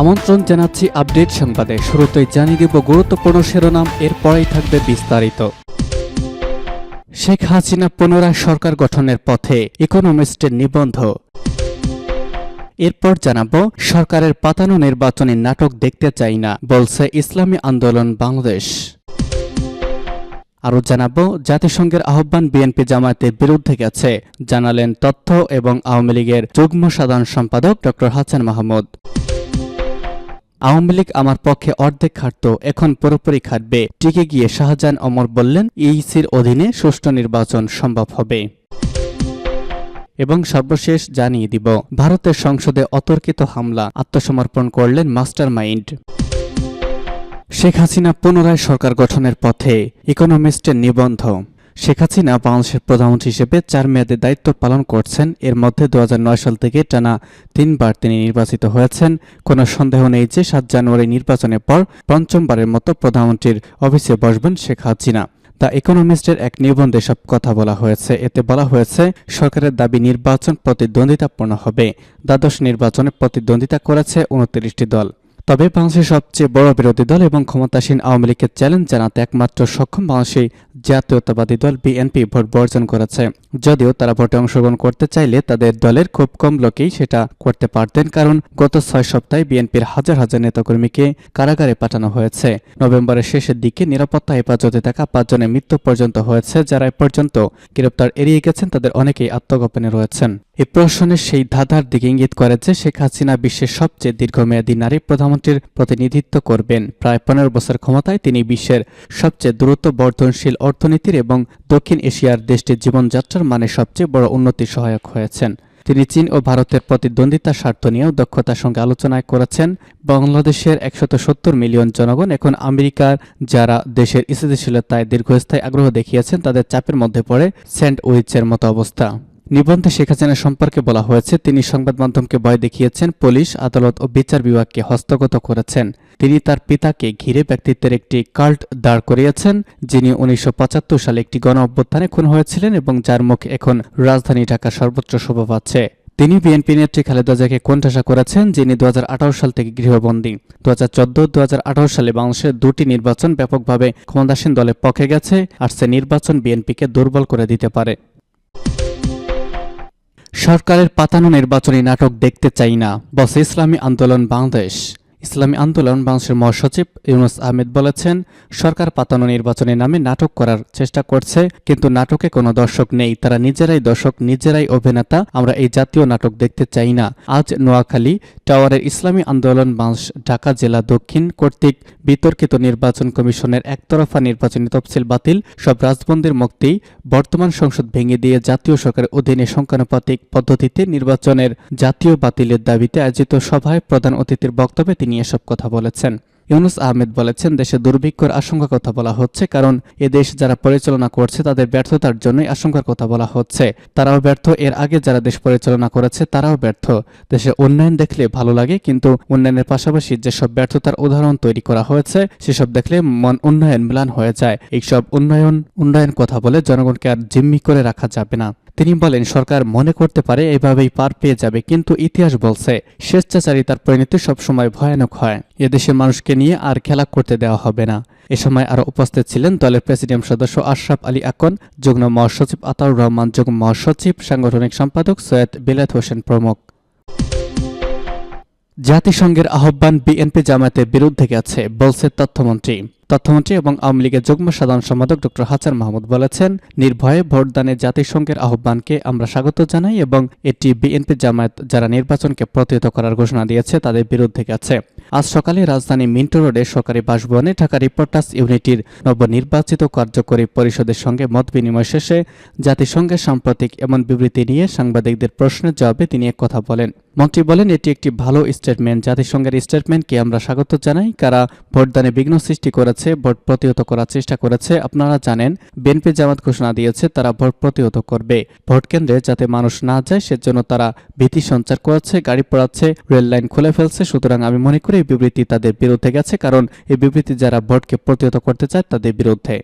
আমন্ত্রণ জানাচ্ছি আপডেট সংবাদে। শুরুতেই জানিয়ে দেব গুরুত্বপূর্ণ শিরোনাম, এরপরেই থাকবে বিস্তারিত। শেখ হাসিনা পুনরায় সরকার গঠনের পথে ইকোনমিস্টের নিবন্ধ। এরপর জানাব, সরকারের পাতানো নির্বাচনী নাটক দেখতে চাই না, বলছে ইসলামী আন্দোলন বাংলাদেশ। আরও জানাব, জাতিসংঘের আহ্বান বিএনপি জামায়াতের বিরুদ্ধে গেছে, জানালেন তথ্য এবং আওয়ামী লীগের যুগ্ম সাধারণ সম্পাদক ড হাসান মাহমুদ। আওয়ামী লীগ আমার পক্ষে অর্ধেক খাটত, এখন পুরোপুরি খাটবে। টিকে গিয়ে শাহজাহান অমর বললেন, ইইসির অধীনে সুষ্ঠু নির্বাচন সম্ভব হবে। এবং সর্বশেষ জানিয়ে দিব, ভারতের সংসদে অতর্কিত হামলা, আত্মসমর্পণ করলেন মাস্টার মাইন্ড শেখ হাসিনা পুনরায় সরকার গঠনের পথে, ইকোনমিস্টের নিবন্ধ। শেখ হাসিনা বাংলাদেশের প্রধানমন্ত্রী হিসেবে চার মেয়াদে দায়িত্ব পালন করছেন। এর মধ্যে দু হাজার নয় সাল থেকে টানা তিনবার তিনি নির্বাচিত হয়েছেন। কোনো সন্দেহ নেই যে সাত জানুয়ারি নির্বাচনের পর পঞ্চমবারের মতো প্রধানমন্ত্রীর অফিসে বসবেন শেখ হাসিনা। দ্য ইকোনমিস্টের এক নিবন্ধে সব কথা বলা হয়েছে। এতে বলা হয়েছে, সরকারের দাবি নির্বাচন প্রতিদ্বন্দ্বিতাপূর্ণ হবে। দ্বাদশ নির্বাচনে প্রতিদ্বন্দ্বিতা করেছে উনত্রিশটি দল। তবে বাংলাদেশের সবচেয়ে বড় বিরোধী দল এবং ক্ষমতাসীন আওয়ামী লীগকে চ্যালেঞ্জ জানাতে একমাত্র সক্ষম বাংলাদেশি জাতীয়তাবাদী দল বিএনপি ভোট বর্জন করেছে। যদিও তারা ভোটে অংশগ্রহণ করতে চাইলে তাদের দলের খুব কম লোকেই সেটা করতে পারতেন কারণ গত ছয় সপ্তাহে বিএনপির হাজার হাজার নেতাকর্মীকে কারাগারে পাঠানো হয়েছে। নভেম্বরের শেষের দিকে নিরাপত্তা, হেফাজতে থাকা পাঁচজনের মৃত্যু পর্যন্ত হয়েছে যারা এ পর্যন্ত গ্রেপ্তার এড়িয়ে গেছেন, তাদের অনেকেই আত্মগোপনে রয়েছেন। এ প্রশ্নের সেই ধাঁধার দিকে ইঙ্গিত করে যে শেখ হাসিনা বিশ্বের সবচেয়ে দীর্ঘমেয়াদী নারী প্রধানমন্ত্রীর প্রতিনিধিত্ব করবেন। প্রায় পনেরো বছর ক্ষমতায় তিনি বিশ্বের সবচেয়ে দ্রুত বর্ধনশীল অর্থনীতির এবং দক্ষিণ এশিয়ার দেশটির জীবনযাত্রার মানে সবচেয়ে বড় উন্নতি সহায়ক হয়েছেন। তিনি চীন ও ভারতের প্রতিদ্বন্দ্বিতার স্বার্থ নিয়েও দক্ষতার সঙ্গে আলোচনায় করেছেন। বাংলাদেশের একশত সত্তর মিলিয়ন জনগণ এখন আমেরিকার যারা দেশের স্থিতিশীলতায় দীর্ঘস্থায়ী আগ্রহ দেখিয়েছেন, তাদের চাপের মধ্যে পড়ে সেন্ট উইচের মতো অবস্থা। নিবন্ধে শেখ হাসিনা সম্পর্কে বলা হয়েছে, তিনি সংবাদ মাধ্যমকে ভয় দেখিয়েছেন, পুলিশ, আদালত ও বিচার বিভাগকে হস্তগত করেছেন। তিনি তার পিতাকে ঘিরে ব্যক্তিত্বের একটি কাল্ট দাঁড় করিয়েছেন, যিনি উনিশশো পঁচাত্তর সালে একটি গণ অভ্যুত্থানে খুন হয়েছিলেন এবং যার মুখ এখন রাজধানী ঢাকার সর্বোচ্চ শোভা পাচ্ছে তিনি বিএনপি নেত্রী খালেদা জিয়াকে কোণঠাসা করেছেন, যিনি দু হাজার আঠারো সাল থেকে গৃহবন্দী। দু হাজার চোদ্দ, দু সালে বাংলাদেশের দুটি নির্বাচন ব্যাপকভাবে ক্ষমতাসীন দলের পক্ষে গেছে, আর সে নির্বাচন বিএনপিকে দুর্বল করে দিতে পারে। সরকারের পাতানো নির্বাচনী নাটক দেখতে চাই না। বসে ইসলামী আন্দোলন বাংলাদেশ। ইসলামী আন্দোলন বাংলাদেশের মহাসচিব ইউনুস আহমেদ বলেছেন, সরকার পাতানো নির্বাচনের নামে নাটক করার চেষ্টা করছে, কিন্তু নাটকে কোনো দর্শক নেই। তারা নিজেরাই দর্শক, নিজেরাই অভিনেতা, আমরা এই জাতীয় নাটক দেখতে চাই না। আজ নোয়াখালী টাওয়ারের ইসলামী আন্দোলন বাংলাদেশ ঢাকা জেলা দক্ষিণ কর্তৃক বিতর্কিত নির্বাচন কমিশনের একতরফা নির্বাচনী তফসিল বাতিল। সব রাজবন্দির মুক্তি, বর্তমান সংসদ ভেঙে দিয়ে জাতীয় সরকারের অধীনে সংখ্যানুপাতিক পদ্ধতিতে নির্বাচনের জাতীয় বাতিলের দাবিতে আয়োজিত সভায় প্রধান অতিথির বক্তব্যে তিনি এসব কথা বলেছেন। ইউনুস আহমেদ বলেছেন, দেশে দুর্ভিক্ষর আশঙ্কার কথা বলা হচ্ছে কারণ এ দেশ যারা পরিচালনা করছে তাদের ব্যর্থতার জন্যই আশঙ্কার কথা বলা হচ্ছে। তারাও ব্যর্থ, এর আগে যারা দেশ পরিচালনা করেছে তারাও ব্যর্থ। দেশে উন্নয়ন দেখলে ভালো লাগে, কিন্তু উন্নয়নের পাশাপাশি যেসব ব্যর্থতার উদাহরণ তৈরি করা হয়েছে, সেসব দেখলে মন উন্নয়ন ম্লান হয়ে যায়। এইসব উন্নয়ন উন্নয়ন কথা বলে জনগণকে আর জিম্মি করে রাখা যাবে না। তিনি বলেন, সরকার মনে করতে পারে এভাবেই পার পেয়ে যাবে, কিন্তু ইতিহাস বলছে স্বেচ্ছাচারিতার পরিণতি সবসময় ভয়ানক হয়। এদেশের মানুষকে নিয়ে আর খেলা করতে দেওয়া হবে না। এ সময় আরও উপস্থিত ছিলেন দলের প্রেসিডিয়াম সদস্য আশরাফ আলী আকন, যুগ্ম মহাসচিব আতাউর রহমান, যুগ্ম মহাসচিব, সাংগঠনিক সম্পাদক সৈয়দ বিলাত হোসেন প্রমুখ। জাতিসংঘের আহ্বান বিএনপি জামায়াতের বিরুদ্ধে গেছে, বলছে তথ্যমন্ত্রী। তথ্যমন্ত্রী এবং আওয়ামী লীগের যুগ্ম সাধারণ সম্পাদক ডক্টর হাসান মাহমুদ বলেছেন, নির্ভয়ে ভোটদানে জাতিসংঘের আহ্বানকে আমরা স্বাগত জানাই এবং এটি বিএনপি জামায়াত যারা নির্বাচনকে প্রতিহত করার ঘোষণা দিয়েছে তাদের বিরুদ্ধে গেছে। আজ সকালে রাজধানী মিন্টো রোডে সরকারি বাসভবনে ঢাকা রিপোর্টার্স ইউনিটির নবনির্বাচিত কার্যকরী পরিষদের সঙ্গে মত বিনিময় শেষে জাতিসংঘের সাম্প্রতিক এমন বিবৃতি নিয়ে সাংবাদিকদের প্রশ্নের জবাবে তিনি এক কথা বলেন। মন্ত্রী বলেন, এটি একটি ভালো স্টেটমেন্ট জাতিসংঘের স্টেটমেন্টকে আমরা স্বাগত জানাই। কারা ভোটদানে বিঘ্ন সৃষ্টি করেছে, ভোট প্রতিহত করার চেষ্টা করেছে, আপনারা জানেন, বিএনপি জামাত ঘোষণা দিয়েছে, তারা ভোট প্রতিহত করবে। ভোট কেন্দ্রে যাতে মানুষ না যায়, সেজন্য তারা ভীতি সঞ্চার করেছে, গাড়ি পড়াচ্ছে রেল লাইন খুলে ফেলছে। সুতরাং আমি মনে করি এই বিবৃতি তাদের বিরুদ্ধে গেছে, কারণ এই বিবৃতি যারা ভোটকে প্রতিহত করতে চায় তাদের বিরুদ্ধে।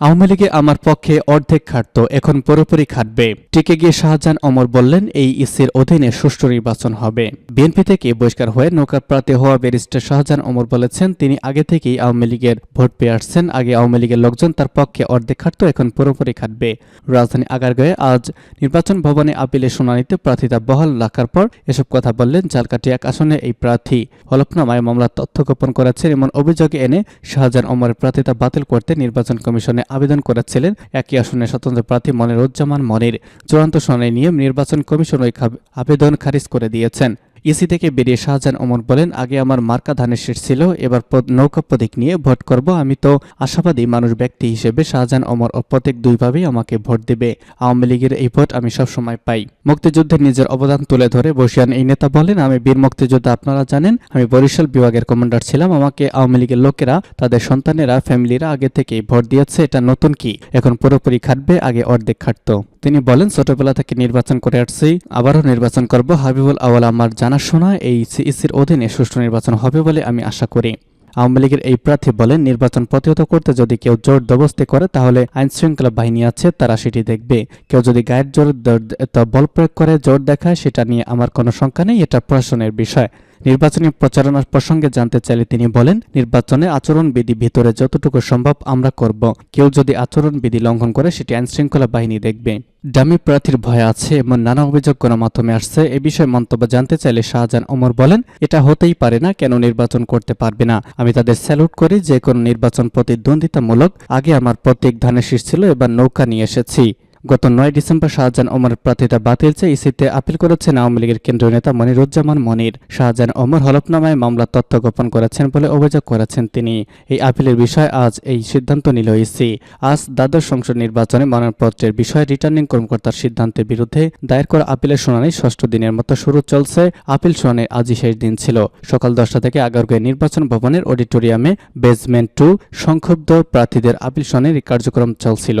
আওয়ামী লীগে আমার পক্ষে অর্ধেক খাটত, এখন পুরোপুরি খাটবে। টিকে গিয়ে শাহজাহান অমর বললেন, এই ইসির অধীনে সুষ্ঠু নির্বাচন হবে। বিএনপি থেকে বহিষ্কার হয়ে নৌকার প্রার্থী হওয়া ব্যারিস্টার শাহজাহান অমর বলেছেন, তিনি আগে থেকেই আওয়ামী লীগের ভোট পেয়ে আসছেন। আগে আওয়ামী লীগের লোকজন তার পক্ষে অর্ধেক খাটত, এখন পুরোপুরি খাটবে। রাজধানী আগারগাঁয়ে আজ নির্বাচন ভবনে আপিলের শুনানিতে প্রার্থিতা বহাল রাখার পর এসব কথা বললেন জালকাটি আসনে এই প্রার্থী। হলফনামায় মামলার তথ্য গোপন করেছেন, এমন অভিযোগে এনে শাহজাহান অমরের প্রার্থিতা বাতিল করতে নির্বাচন কমিশনে আবেদন করেছিলেন। একই আসনের স্বতন্ত্র প্রার্থী মনিরুজ্জামান মনির। চূড়ান্ত শুনানি নিয়ে নির্বাচন কমিশন ওই আবেদন খারিজ করে দিয়েছেন। ইসি থেকে বেরিয়ে শাহজাহান ওমর বলেন, আগে আমার মার্কা ধানের শীষ ছিল, এবার নৌকা প্রতীক নিয়ে ভোট করব। আমি তো আশাবাদী মানুষ ব্যক্তি হিসেবে শাহজাহান ওমর ও প্রতীক দুইভাবেই আমাকে ভোট দেবে। আওয়ামী লীগের এই ভোট আমি সবসময় পাই। মুক্তিযুদ্ধে নিজের অবদান তুলে ধরে বসিয়ান এই নেতা বলেন, আমি বীর মুক্তিযোদ্ধা, আপনারা জানেন, আমি বরিশাল বিভাগের কমান্ডার ছিলাম। আমাকে আওয়ামী লীগের লোকেরা, তাদের সন্তানেরা, ফ্যামিলিরা আগে থেকেই ভোট দিয়েছে। এটা নতুন কি? এখন পুরোপুরি খাটবে, আগে অর্ধেক খাটতো। তিনি বলেন, ছোটবেলা থেকে নির্বাচন করে আসছি, আবারও নির্বাচন করব। হাবিবুল আওয়াল আমার জানাশোনা এই সিইসির অধীনে সুষ্ঠু নির্বাচন হবে বলে আমি আশা করি। আওয়ামী লীগের এই প্রার্থী বলেন, নির্বাচন প্রতিহত করতে যদি কেউ জোর দবস্তি করে, তাহলে আইন শৃঙ্খলা বাহিনী আছে, তারা সেটি দেখবে। কেউ যদি গায়ের জোর বল প্রয়োগ করে, জোর দেখায়, সেটা নিয়ে আমার কোনো শঙ্কা নেই, এটা প্রশাসনের বিষয়। নির্বাচনী প্রচারণার প্রসঙ্গে জানতে চাইলে তিনি বলেন, নির্বাচনে আচরণবিধি ভিতরে যতটুকু সম্ভব আমরা করব। কেউ যদি আচরণবিধি লঙ্ঘন করে, সেটি আইন শৃঙ্খলা বাহিনী দেখবে। ডামি প্রার্থীর ভয় আছে এমন নানা অভিযোগ গণমাধ্যমে আসছে। এ বিষয়ে মন্তব্য জানতে চাইলে শাহজাহান ওমর বলেন, এটা হতেই পারে না কেন নির্বাচন করতে পারবে না। আমি তাদের স্যালুট করি, যে কোনো নির্বাচন প্রতিদ্বন্দ্বিতামূলক। আগে আমার প্রত্যেক ধানের শীষ ছিল, এবার নৌকা নিয়ে এসেছি। গত নয় ডিসেম্বর শাহজাহান ওমরের প্রার্থিতা বাতিল চেয়ে ইসিতে আপিল করেছেন আওয়ামী লীগের কেন্দ্রীয় নেতা মনিরুজ্জামান মনির। শাহজাহান ওমর হলফনামায় মামলার তথ্য গোপন করেছেন বলে অভিযোগ করেছেন তিনি। এই আপিলের বিষয়ে আজ এই সিদ্ধান্ত নিল ইসি। আজ দ্বাদশ সংসদ নির্বাচনে মনোনয়নপত্রের বিষয়ে রিটার্নিং কর্মকর্তার সিদ্ধান্তের বিরুদ্ধে দায়ের করা আপিলের শুনানি ষষ্ঠ দিনের মতো শুরু চলছে। আপিল শুনানির আজই শেষ দিন ছিল। সকাল দশটা থেকে আগারগাঁও নির্বাচন ভবনের অডিটোরিয়ামে বেসমেন্ট টু সংক্ষুব্ধ প্রার্থীদের আপিল শুনানির কার্যক্রম চলছিল।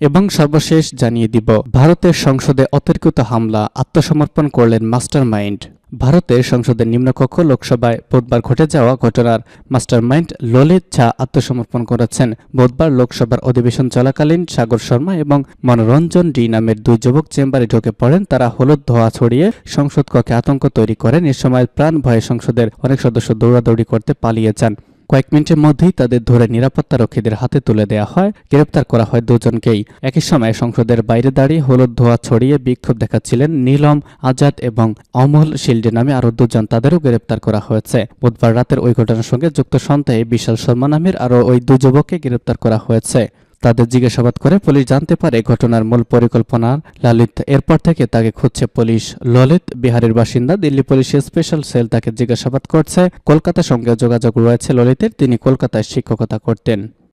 এবং সর্বশেষ জানিয়ে দিব, ভারতের সংসদে অতর্কিত হামলা, আত্মসমর্পণ করলেন মাস্টারমাইন্ড। ভারতের সংসদের নিম্নকক্ষ লোকসভায় বুধবার ঘটে যাওয়া ঘটনার মাস্টারমাইন্ড ললিত ঝা আত্মসমর্পণ করেছেন। বুধবার লোকসভার অধিবেশন চলাকালীন সাগর শর্মা এবং মনোরঞ্জন ডি নামের দুই যুবক চেম্বারে ঢুকে পড়েন। তারা হলুদ ধোয়া ছড়িয়ে সংসদ কক্ষে আতঙ্ক তৈরি করেন। এ সময় প্রাণ ভয়ে সংসদের অনেক সদস্য দৌড়াদৌড়ি করতে পালিয়ে যান। কয়েক মিনিটের মধ্যেই তাদের ধরে নিরাপত্তা রক্ষীদের হাতে তুলে দেওয়া হয়, গ্রেপ্তার করা হয় দুজনকেই। একই সময় সংসদের বাইরে দাঁড়িয়ে হলুদ ধোয়া ছড়িয়ে বিক্ষোভ দেখাচ্ছিলেন নীলম, আজাদ এবং অমল শিল্ডে নামে আরও দুজন তাদেরও গ্রেপ্তার করা হয়েছে। বুধবার রাতের ওই ঘটনার সঙ্গে যুক্ত সন্দেহে বিশাল শর্মা নামের আরও ওই দু যুবককে গ্রেপ্তার করা হয়েছে। তাদের জিজ্ঞাসাবাদ করে পুলিশ জানতে পারে ঘটনার মূল পরিকল্পনা লালিত। এরপর থেকে তাকে খুঁজছে পুলিশ। ললিত, বিহারের বাসিন্দা, দিল্লি পুলিশের স্পেশাল সেল তাকে জিজ্ঞাসাবাদ করছে। কলকাতার সঙ্গে যোগাযোগ রয়েছে ললিতের, তিনি কলকাতায় শিক্ষকতা করতেন।